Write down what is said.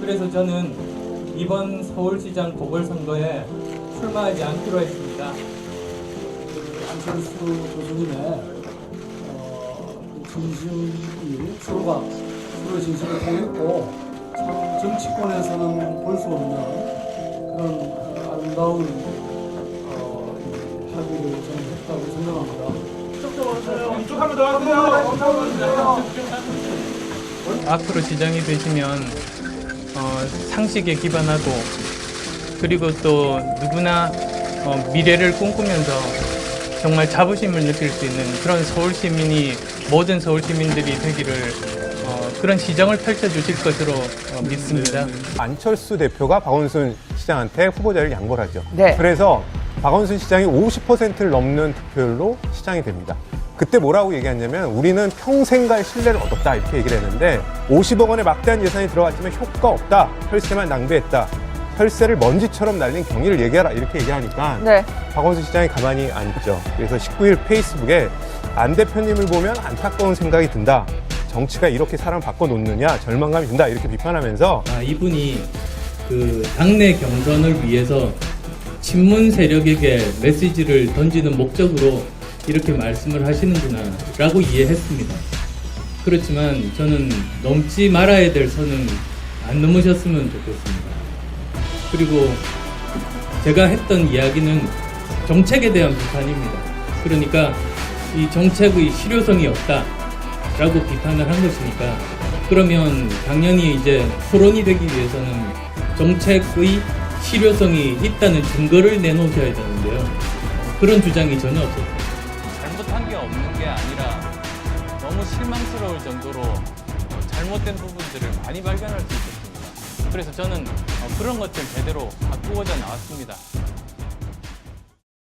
그래서 저는 이번 서울시장 보궐선거에 출마하지 않기로 했습니다. 안철수 교수님의 어, 그 진심이 서로가 서로의 진심을 통했고 참 정치권에서는 볼 수 없는 그런 어, 아름다운 어, 이 합의를 저는 했다고 생각합니다. 앞으로 시장이 되시면 어, 상식에 기반하고 그리고 또 누구나 어, 미래를 꿈꾸면서 정말 자부심을 느낄 수 있는 그런 서울 시민이 모든 서울 시민들이 되기를 어, 그런 시정을 펼쳐 주실 것으로 어, 믿습니다. 안철수 대표가 박원순 시장한테 후보자를 양보를 하죠. 네. 그래서 박원순 시장이 50%를 넘는 득표율로 시장이 됩니다. 그때 뭐라고 얘기했냐면 우리는 평생 갈 신뢰를 얻었다 이렇게 얘기를 했는데 50억 원의 막대한 예산이 들어갔지만 효과 없다. 혈세만 낭비했다. 혈세를 먼지처럼 날린 경위를 얘기하라 이렇게 얘기하니까 네. 박원순 시장이 가만히 안 있죠. 그래서 19일 페이스북에 안 대표님을 보면 안타까운 생각이 든다. 정치가 이렇게 사람 바꿔놓느냐 절망감이 든다 이렇게 비판하면서 아, 이분이 그 당내 경선을 위해서 친문 세력에게 메시지를 던지는 목적으로 이렇게 말씀을 하시는구나 라고 이해했습니다. 그렇지만 저는 넘지 말아야 될 선은 안 넘으셨으면 좋겠습니다. 그리고 제가 했던 이야기는 정책에 대한 비판입니다. 그러니까 이 정책의 실효성이 없다 라고 비판을 한 것이니까 그러면 당연히 이제 토론이 되기 위해서는 정책의 실효성이 있다는 증거를 내놓으셔야 되는데요. 그런 주장이 전혀 없었습니다. 잘못한 게 없는 게 아니라 너무 실망스러울 정도로 어, 잘못된 부분들을 많이 발견할 수 있었습니다. 그래서 저는 어, 그런 것들 제대로 바꾸고자 나왔습니다.